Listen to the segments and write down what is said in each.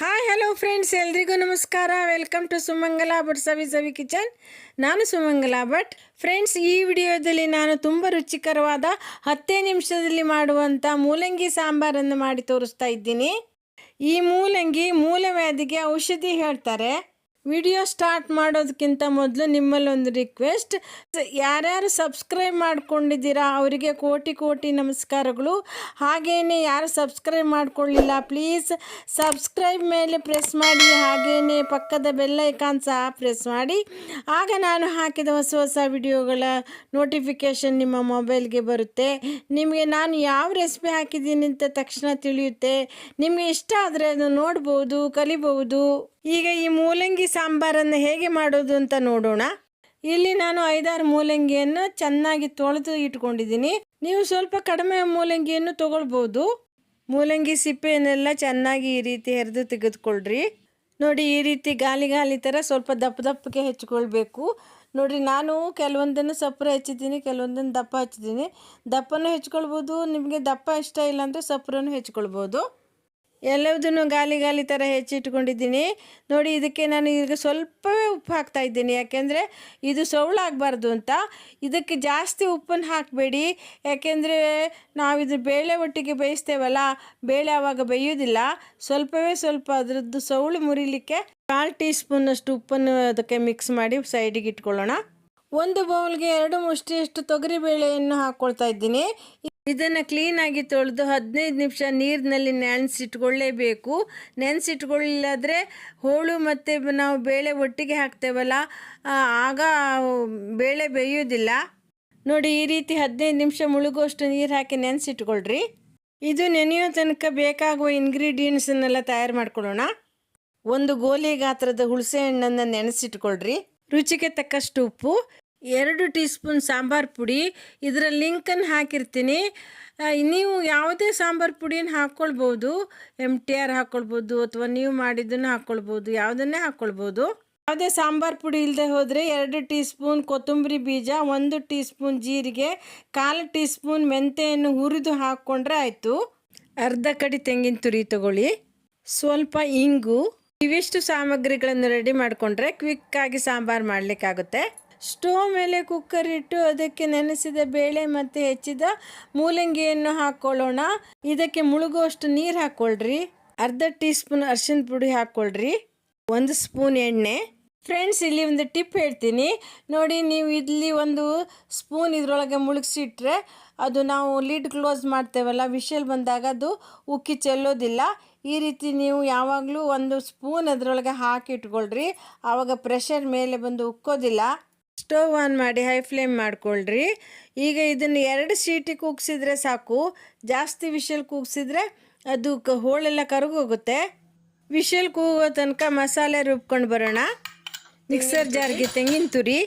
Hi hello friends ಎಲ್ರಿಗೂ ನಮಸ್ಕಾರ. Welcome to Sumangala Bhat Savi Savi Kitchen ನಾನು Sumangala Bhat friends ಈ ವಿಡಿಯೋದಲ್ಲಿ ನಾನು ತುಂಬ ರುಚಿಕರವಾದ ಹತ್ತೇ ನಿಮಿಷದಲ್ಲಿ ಮಾಡುವಂಥ ಮೂಲಂಗಿ ಸಾಂಬಾರನ್ನು ಮಾಡಿ ತೋರಿಸ್ತಾ ಇದ್ದೀನಿ. ಈ ಮೂಲಂಗಿ ಮೂಲವ್ಯಾಧಿಗೆ ಔಷಧಿ ಹೇಳ್ತಾರೆ. ವಿಡಿಯೋ ಸ್ಟಾರ್ಟ್ ಮಾಡೋದಕ್ಕಿಂತ ಮೊದಲು ನಿಮ್ಮಲ್ಲೊಂದು ರಿಕ್ವೆಸ್ಟ್. ಯಾರ್ಯಾರು ಸಬ್ಸ್ಕ್ರೈಬ್ ಮಾಡ್ಕೊಂಡಿದ್ದೀರಾ ಅವರಿಗೆ ಕೋಟಿ ಕೋಟಿ ನಮಸ್ಕಾರಗಳು. ಹಾಗೆಯೇ ಯಾರು ಸಬ್ಸ್ಕ್ರೈಬ್ ಮಾಡ್ಕೊಳ್ಳಿಲ್ಲ ಪ್ಲೀಸ್ ಸಬ್ಸ್ಕ್ರೈಬ್ ಮೇಲೆ ಪ್ರೆಸ್ ಮಾಡಿ ಹಾಗೆಯೇ ಪಕ್ಕದ ಬೆಲ್ಲೈಕಾನ್ ಸಹ ಪ್ರೆಸ್ ಮಾಡಿ. ಆಗ ನಾನು ಹಾಕಿದ ಹೊಸ ಹೊಸ ವಿಡಿಯೋಗಳ ನೋಟಿಫಿಕೇಷನ್ ನಿಮ್ಮ ಮೊಬೈಲ್ಗೆ ಬರುತ್ತೆ. ನಿಮಗೆ ನಾನು ಯಾವ ರೆಸಿಪಿ ಹಾಕಿದ್ದೀನಿ ಅಂತ ತಕ್ಷಣ ತಿಳಿಯುತ್ತೆ. ನಿಮಗೆ ಇಷ್ಟ ಆದರೆ ಅದನ್ನು ನೋಡ್ಬೋದು, ಕಲಿಬಹುದು. ಈಗ ಈ ಮೂಲಂಗಿ ಸಾಂಬಾರನ್ನು ಹೇಗೆ ಮಾಡೋದು ಅಂತ ನೋಡೋಣ. ಇಲ್ಲಿ ನಾನು ಐದಾರು ಮೂಲಂಗಿಯನ್ನು ಚೆನ್ನಾಗಿ ತೊಳೆದು ಇಟ್ಕೊಂಡಿದ್ದೀನಿ. ನೀವು ಸ್ವಲ್ಪ ಕಡಿಮೆ ಮೂಲಂಗಿಯನ್ನು ತೊಗೊಳ್ಬೋದು. ಮೂಲಂಗಿ ಸಿಪ್ಪೆಯನ್ನೆಲ್ಲ ಚೆನ್ನಾಗಿ ಈ ರೀತಿ ಹೆರೆದು ತೆಗೆದುಕೊಳ್ಳ್ರಿ ನೋಡಿ, ಈ ರೀತಿ ಗಾಲಿ ಗಾಲಿ ಥರ ಸ್ವಲ್ಪ ದಪ್ಪ ದಪ್ಪಕ್ಕೆ ಹೆಚ್ಚಿಕೊಳ್ಬೇಕು ನೋಡಿ, ನಾನು ಕೆಲವೊಂದನ್ನು ಸಪ್ರ ಹೆಚ್ಚಿದ್ದೀನಿ, ಕೆಲವೊಂದನ್ನು ದಪ್ಪ ಹಚ್ಚಿದ್ದೀನಿ. ದಪ್ಪನೂ ಹೆಚ್ಕೊಳ್ಬೋದು, ನಿಮಗೆ ದಪ್ಪ ಇಷ್ಟ ಇಲ್ಲ ಅಂದರೆ ಸಪ್ರನೂ ಹೆಚ್ಕೊಳ್ಬೋದು. ಎಲ್ಲದನ್ನು ಗಾಲಿ ಗಾಲಿ ಥರ ಹೆಚ್ಚಿಟ್ಕೊಂಡಿದ್ದೀನಿ. ನೋಡಿ, ಇದಕ್ಕೆ ನಾನು ಈಗ ಸ್ವಲ್ಪವೇ ಉಪ್ಪು ಹಾಕ್ತಾ ಇದ್ದೀನಿ. ಯಾಕೆಂದರೆ ಇದು ಸೌಳಾಗಬಾರ್ದು ಅಂತ. ಇದಕ್ಕೆ ಜಾಸ್ತಿ ಉಪ್ಪನ್ನು ಹಾಕಬೇಡಿ. ಯಾಕೆಂದರೆ ನಾವು ಇದು ಬೇಳೆ ಒಟ್ಟಿಗೆ ಬೇಯಿಸ್ತೇವಲ್ಲ, ಬೇಳೆ ಆವಾಗ ಬೇಯೋದಿಲ್ಲ ಸ್ವಲ್ಪವೇ ಸ್ವಲ್ಪ ಅದರದ್ದು ಸೌಳು ಮುರಿಲಿಕ್ಕೆ ಕಾಲು ಟೀ ಸ್ಪೂನಷ್ಟು ಉಪ್ಪನ್ನು ಅದಕ್ಕೆ ಮಿಕ್ಸ್ ಮಾಡಿ ಸೈಡಿಗೆ ಇಟ್ಕೊಳ್ಳೋಣ. ಒಂದು ಬೌಲ್ಗೆ ಎರಡು ಮುಷ್ಟಿಯಷ್ಟು ತೊಗರಿಬೇಳೆಯನ್ನು ಹಾಕ್ಕೊಳ್ತಾ ಇದ್ದೀನಿ. ಇದನ್ನು ಕ್ಲೀನಾಗಿ ತೊಳೆದು ಹದಿನೈದು ನಿಮಿಷ ನೀರಿನಲ್ಲಿ ನೆನೆಸಿಟ್ಕೊಳ್ಳೇಬೇಕು ನೆನೆಸಿಟ್ಕೊಳ್ಳಿಲ್ಲಾದರೆ ಹೋಳು ಮತ್ತು ನಾವು ಬೇಳೆ ಒಟ್ಟಿಗೆ ಹಾಕ್ತೇವಲ್ಲ ಆಗ ಬೇಳೆ ಬೇಯೋದಿಲ್ಲ ನೋಡಿ, ಈ ರೀತಿ ಹದಿನೈದು ನಿಮಿಷ ಮುಳುಗುವಷ್ಟು ನೀರು ಹಾಕಿ ನೆನೆಸಿಟ್ಕೊಳ್ರಿ ಇದು ನೆನೆಯೋ ತನಕ ಬೇಕಾಗುವ ಇಂಗ್ರೀಡಿಯೆಂಟ್ಸನ್ನೆಲ್ಲ ತಯಾರು ಮಾಡ್ಕೊಳ್ಳೋಣ. ಒಂದು ಗೋಲಿ ಗಾತ್ರದ ಹುಳಸೆ ಹಣ್ಣನ್ನು ನೆನೆಸಿಟ್ಕೊಳ್ರಿ ರುಚಿಗೆ ತಕ್ಕಷ್ಟು ಉಪ್ಪು, ಎರಡು ಟೀ ಸ್ಪೂನ್ ಸಾಂಬಾರು ಪುಡಿ ಇದರ ಲಿಂಕನ್ನು ಹಾಕಿರ್ತೀನಿ. ನೀವು ಯಾವುದೇ ಸಾಂಬಾರು ಪುಡಿಯನ್ನು ಹಾಕ್ಕೊಳ್ಬೋದು ಎಂ ಟಿ ಆರ್ ಹಾಕ್ಕೊಳ್ಬೋದು, ಅಥವಾ ನೀವು ಮಾಡಿದ್ದನ್ನು ಹಾಕ್ಕೊಳ್ಬೋದು, ಯಾವುದನ್ನೇ ಹಾಕ್ಕೊಳ್ಬೋದು. ಯಾವುದೇ ಸಾಂಬಾರು ಪುಡಿ ಇಲ್ಲದೆ ಹೋದರೆ ಎರಡು ಟೀ ಸ್ಪೂನ್ ಕೊತ್ತಂಬರಿ ಬೀಜ, ಒಂದು ಟೀ ಸ್ಪೂನ್ ಜೀರಿಗೆ, ಕಾಲು ಟೀ ಸ್ಪೂನ್ ಮೆಂತೆಯನ್ನು ಹುರಿದು ಹಾಕ್ಕೊಂಡ್ರೆ ಆಯಿತು. ಅರ್ಧ ಕಡಿ ತೆಂಗಿನ ತುರಿ ತಗೊಳ್ಳಿ. ಸ್ವಲ್ಪ ಇಂಗು ಇವಿಷ್ಟು ಸಾಮಗ್ರಿಗಳನ್ನು ರೆಡಿ ಮಾಡಿಕೊಂಡ್ರೆ ಕ್ವಿಕ್ಕಾಗಿ ಸಾಂಬಾರು ಮಾಡಲಿಕ್ಕಾಗುತ್ತೆ. ಸ್ಟೋವ್ ಮೇಲೆ ಕುಕ್ಕರ್ ಇಟ್ಟು ಅದಕ್ಕೆ ನೆನೆಸಿದ ಬೇಳೆ ಮತ್ತು ಹೆಚ್ಚಿದ ಮೂಲಂಗಿಯನ್ನು ಹಾಕ್ಕೊಳ್ಳೋಣ ಇದಕ್ಕೆ ಮುಳುಗುವಷ್ಟು ನೀರು ಹಾಕ್ಕೊಳ್ರಿ ಅರ್ಧ ಟೀ ಸ್ಪೂನ್ ಅರ್ಶಿನ ಪುಡಿ ಹಾಕ್ಕೊಳ್ರಿ ಒಂದು ಸ್ಪೂನ್ ಎಣ್ಣೆ. ಫ್ರೆಂಡ್ಸ್ ಇಲ್ಲಿ ಒಂದು ಟಿಪ್ ಹೇಳ್ತೀನಿ. ನೋಡಿ, ನೀವು ಇಲ್ಲಿ ಒಂದು ಸ್ಪೂನ್ ಇದರೊಳಗೆ ಮುಳುಗಿಸಿಟ್ರೆ ಅದು ನಾವು ಲಿಡ್ ಕ್ಲೋಸ್ ಮಾಡ್ತೇವಲ್ಲ, ವಿಷಲ್ ಬಂದಾಗ ಅದು ಉಕ್ಕಿ ಚೆಲ್ಲೋದಿಲ್ಲ. ಈ ರೀತಿ ನೀವು ಯಾವಾಗಲೂ ಒಂದು ಸ್ಪೂನ್ ಅದರೊಳಗೆ ಹಾಕಿ ಇಟ್ಕೊಳ್ರಿ. ಆವಾಗ ಪ್ರೆಷರ್ ಮೇಲೆ ಬಂದು ಉಕ್ಕೋದಿಲ್ಲ. ಸ್ಟೋವ್ ಆನ್ ಮಾಡಿ ಹೈ ಫ್ಲೇಮ್ ಮಾಡ್ಕೊಳ್ರಿ. ಈಗ ಇದನ್ನು ಎರಡು ಸೀಟಿ ಕೂಗ್ಸಿದ್ರೆ ಸಾಕು. ಜಾಸ್ತಿ ವಿಷಲ್ ಕೂಗ್ಸಿದ್ರೆ ಅದು ಕ ಹೋಳೆಲ್ಲ ಕರಗೋಗುತ್ತೆ. ವಿಷಲ್ ಕೂಗೋ ತನಕ ಮಸಾಲೆ ರುಬ್ಕೊಂಡು ಬರೋಣ. ಮಿಕ್ಸರ್ ಜಾರ್ಗೆ ತೆಂಗಿನ ತುರಿ,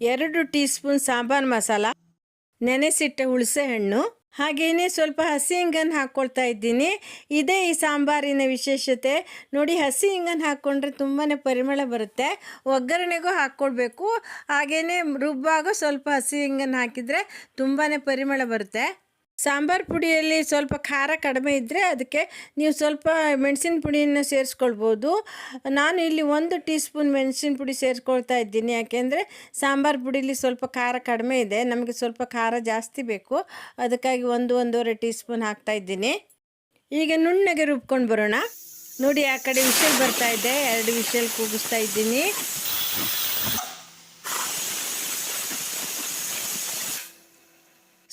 ಎರಡು ಟೀ ಸ್ಪೂನ್ ಸಾಂಬಾರು ಮಸಾಲ. ನೆನೆಸಿಟ್ಟ ಹುಳಸೆ ಹಣ್ಣು ಹಾಗೆಯೇ ಸ್ವಲ್ಪ ಹಸಿ ಹಿಂಗನ್ನು ಹಾಕ್ಕೊಳ್ತಾ ಇದ್ದೀನಿ. ಇದೇ ಈ ಸಾಂಬಾರಿನ ವಿಶೇಷತೆ. ನೋಡಿ ಹಸಿ ಹಿಂಗನ್ನು ಹಾಕ್ಕೊಂಡ್ರೆ ತುಂಬಾ ಪರಿಮಳ ಬರುತ್ತೆ. ಒಗ್ಗರಣೆಗೂ ಹಾಕ್ಕೊಳ್ಬೇಕು. ಹಾಗೆಯೇ ರುಬ್ಬಾಗ ಸ್ವಲ್ಪ ಹಸಿ ಹಿಂಗನ್ನು ಹಾಕಿದರೆ ತುಂಬಾ ಪರಿಮಳ ಬರುತ್ತೆ. ಸಾಂಬಾರು ಪುಡಿಯಲ್ಲಿ ಸ್ವಲ್ಪ ಖಾರ ಕಡಿಮೆ ಇದ್ದರೆ ಅದಕ್ಕೆ ನೀವು ಸ್ವಲ್ಪ ಮೆಣಸಿನ ಪುಡಿಯನ್ನು ಸೇರಿಸ್ಕೊಳ್ಬೋದು. ನಾನು ಇಲ್ಲಿ ಒಂದು ಟೀ ಸ್ಪೂನ್ ಮೆಣಸಿನ ಪುಡಿ ಸೇರಿಸ್ಕೊಳ್ತಾ ಇದ್ದೀನಿ. ಯಾಕೆಂದರೆ ಸಾಂಬಾರು ಪುಡಿಲಿ ಸ್ವಲ್ಪ ಖಾರ ಕಡಿಮೆ ಇದೆ. ನಮಗೆ ಸ್ವಲ್ಪ ಖಾರ ಜಾಸ್ತಿ ಬೇಕು. ಅದಕ್ಕಾಗಿ ಒಂದು ಒಂದೂವರೆ ಟೀ ಸ್ಪೂನ್ ಹಾಕ್ತಾ ಇದ್ದೀನಿ. ಈಗ ನುಣ್ಣಗೆ ರುಬ್ಕೊಂಡು ಬರೋಣ. ನೋಡಿ, ಆ ಕಡೆ ವಿಷಲ್ ಬರ್ತಾ ಇದೆ. ಎರಡು ವಿಷಲ್ ಕೂಗಿಸ್ತಾ ಇದ್ದೀನಿ.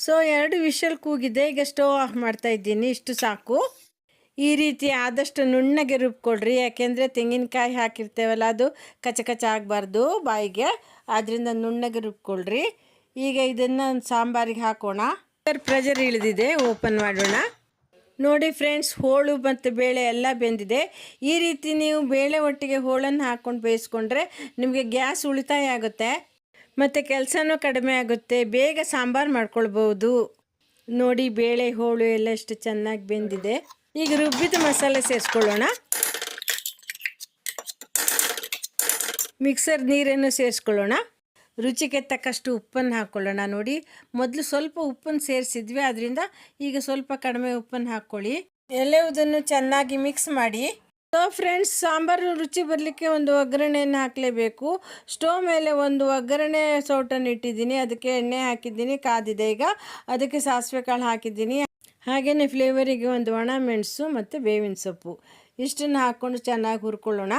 ಸೊ ಎರಡು ವಿಷಲ್ ಕೂಗಿದೆ. ಈಗ ಸ್ಟವ್ ಆಫ್ ಮಾಡ್ತಾ ಇದ್ದೀನಿ. ಇಷ್ಟು ಸಾಕು. ಈ ರೀತಿ ಆದಷ್ಟು ನುಣ್ಣಗೆ ರುಬ್ಕೊಳ್ರಿ. ಯಾಕೆಂದರೆ ತೆಂಗಿನಕಾಯಿ ಹಾಕಿರ್ತೇವಲ್ಲ, ಅದು ಕಚ ಕಚ ಆಗಬಾರ್ದು ಬಾಯಿಗೆ. ಆದ್ದರಿಂದ ನುಣ್ಣಗೆ ರುಬ್ಕೊಳ್ರಿ. ಈಗ ಇದನ್ನು ಸಾಂಬಾರಿಗೆ ಹಾಕೋಣ. ಪ್ರೆಜರ್ ಇಳಿದಿದೆ. ಓಪನ್ ಮಾಡೋಣ. ನೋಡಿ ಫ್ರೆಂಡ್ಸ್ ಹೋಳು ಮತ್ತು ಬೇಳೆ ಎಲ್ಲ ಬೆಂದಿದೆ. ಈ ರೀತಿ ನೀವು ಬೇಳೆ ಒಟ್ಟಿಗೆ ಹೋಳನ್ನು ಹಾಕ್ಕೊಂಡು ಬೇಯಿಸ್ಕೊಂಡ್ರೆ ನಿಮಗೆ ಗ್ಯಾಸ್ ಉಳಿತಾಯ ಆಗುತ್ತೆ. ಮತ್ತು ಕೆಲಸನೂ ಕಡಿಮೆ ಆಗುತ್ತೆ, ಬೇಗ ಸಾಂಬಾರು ಮಾಡ್ಕೊಳ್ಬೋದು. ನೋಡಿ ಬೇಳೆ, ಹೋಳು ಎಲ್ಲ ಎಷ್ಟು ಚೆನ್ನಾಗಿ ಬೆಂದಿದೆ. ಈಗ ರುಬ್ಬಿದ ಮಸಾಲೆ ಸೇರಿಸ್ಕೊಳ್ಳೋಣ. ಮಿಕ್ಸರ್ ನೀರನ್ನು ಸೇರಿಸ್ಕೊಳ್ಳೋಣ. ರುಚಿಗೆ ತಕ್ಕಷ್ಟು ಉಪ್ಪನ್ನು ಹಾಕ್ಕೊಳ್ಳೋಣ ನೋಡಿ. ಮೊದಲು ಸ್ವಲ್ಪ ಉಪ್ಪನ್ನು ಸೇರಿಸಿದ್ವಿ ಅದರಿಂದ ಈಗ ಸ್ವಲ್ಪ ಕಡಿಮೆ ಉಪ್ಪನ್ನು ಹಾಕ್ಕೊಳ್ಳಿ. ಎಲ್ಲವುದನ್ನು ಚೆನ್ನಾಗಿ ಮಿಕ್ಸ್ ಮಾಡಿ. ಫ್ರೆಂಡ್ಸ್ ಸಾಂಬಾರು ರುಚಿ ಬರಲಿಕ್ಕೆ ಒಂದು ಒಗ್ಗರಣೆಯನ್ನು ಹಾಕಲೇಬೇಕು. ಸ್ಟೋವ್ ಮೇಲೆ ಒಂದು ಒಗ್ಗರಣೆ ಸೌಟನ್ನು ಇಟ್ಟಿದ್ದೀನಿ. ಅದಕ್ಕೆ ಎಣ್ಣೆ ಹಾಕಿದ್ದೀನಿ, ಕಾದಿದೆ ಈಗ. ಅದಕ್ಕೆ ಸಾಸಿವೆ ಕಾಳು ಹಾಕಿದ್ದೀನಿ. ಹಾಗೆಯೇ ಫ್ಲೇವರಿಗೆ ಒಂದು ಒಣ ಮೆಣಸು ಮತ್ತು ಬೇವಿನ ಸೊಪ್ಪು. ಇಷ್ಟನ್ನು ಹಾಕ್ಕೊಂಡು ಚೆನ್ನಾಗಿ ಹುರ್ಕೊಳ್ಳೋಣ.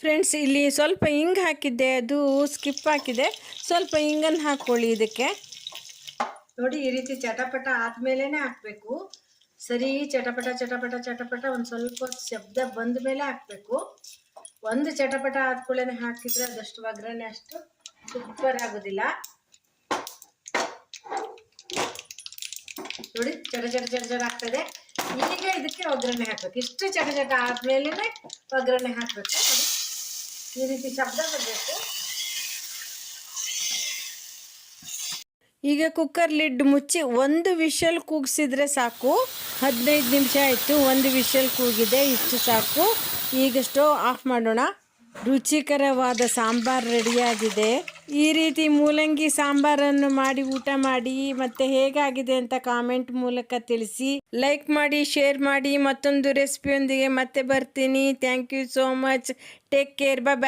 ಫ್ರೆಂಡ್ಸ್ ಇಲ್ಲಿ ಸ್ವಲ್ಪ ಹಿಂಗೆ ಹಾಕಿದ್ದೆ. ಅದು ಸ್ಕಿಪ್ ಹಾಕಿದೆ. ಸ್ವಲ್ಪ ಹಿಂಗನ್ನು ಹಾಕ್ಕೊಳ್ಳಿ ಇದಕ್ಕೆ. ನೋಡಿ, ಈ ರೀತಿ ಚಟಪಟ ಆದಮೇಲೆ ಹಾಕಬೇಕು. ಸರಿ, ಚಟಪಟ ಚಟಪಟ ಚಟಪಟ ಒಂದು ಸ್ವಲ್ಪ ಶಬ್ದ ಬಂದ ಮೇಲೆ ಹಾಕಬೇಕು. ಒಂದು ಚಟಪಟ ಆದ್ಕೊಳ್ಳೇನೆ ಹಾಕಿದ್ರೆ ಅದಷ್ಟು ಒಗ್ಗರಣೆ ಅಷ್ಟು ಸೂಪರ್ ಆಗೋದಿಲ್ಲ. ನೋಡಿ ಚಟ ಚಟ ಚಟ ಚಟ ಆಗ್ತದೆ. ಈಗ ಇದಕ್ಕೆ ಒಗ್ಗರಣೆ ಹಾಕ್ಬೇಕು. ಇಷ್ಟು ಚಟ ಚಟ ಆದ್ಮೇಲೆ ಒಗ್ಗರಣೆ ಹಾಕ್ಬೇಕು. ಈ ರೀತಿ ಶಬ್ದ ಬರಬೇಕು. ಈಗ ಕುಕ್ಕರ್ ಲಿಡ್ ಮುಚ್ಚಿ ಒಂದು ವಿಷಲ್ ಕೂಗಿಸಿದ್ರೆ ಸಾಕು. ಹದಿನೈದು ನಿಮಿಷ ಆಯಿತು, ಒಂದು ವಿಷಲ್ ಕೂಗಿದೆ, ಇಷ್ಟು ಸಾಕು. ಈಗ ಸ್ಟೋವ್ ಆಫ್ ಮಾಡೋಣ. ರುಚಿಕರವಾದ ಸಾಂಬಾರು ರೆಡಿಯಾಗಿದೆ. ಈ ರೀತಿ ಮೂಲಂಗಿ ಸಾಂಬಾರನ್ನು ಮಾಡಿ, ಊಟ ಮಾಡಿ, ಮತ್ತೆ ಹೇಗಾಗಿದೆ ಅಂತ ಕಾಮೆಂಟ್ ಮೂಲಕ ತಿಳಿಸಿ. ಲೈಕ್ ಮಾಡಿ ಶೇರ್ ಮಾಡಿ, ಮತ್ತೊಂದು ರೆಸಿಪಿಯೊಂದಿಗೆ ಮತ್ತೆ ಬರ್ತೀನಿ. Thank you so much take care bye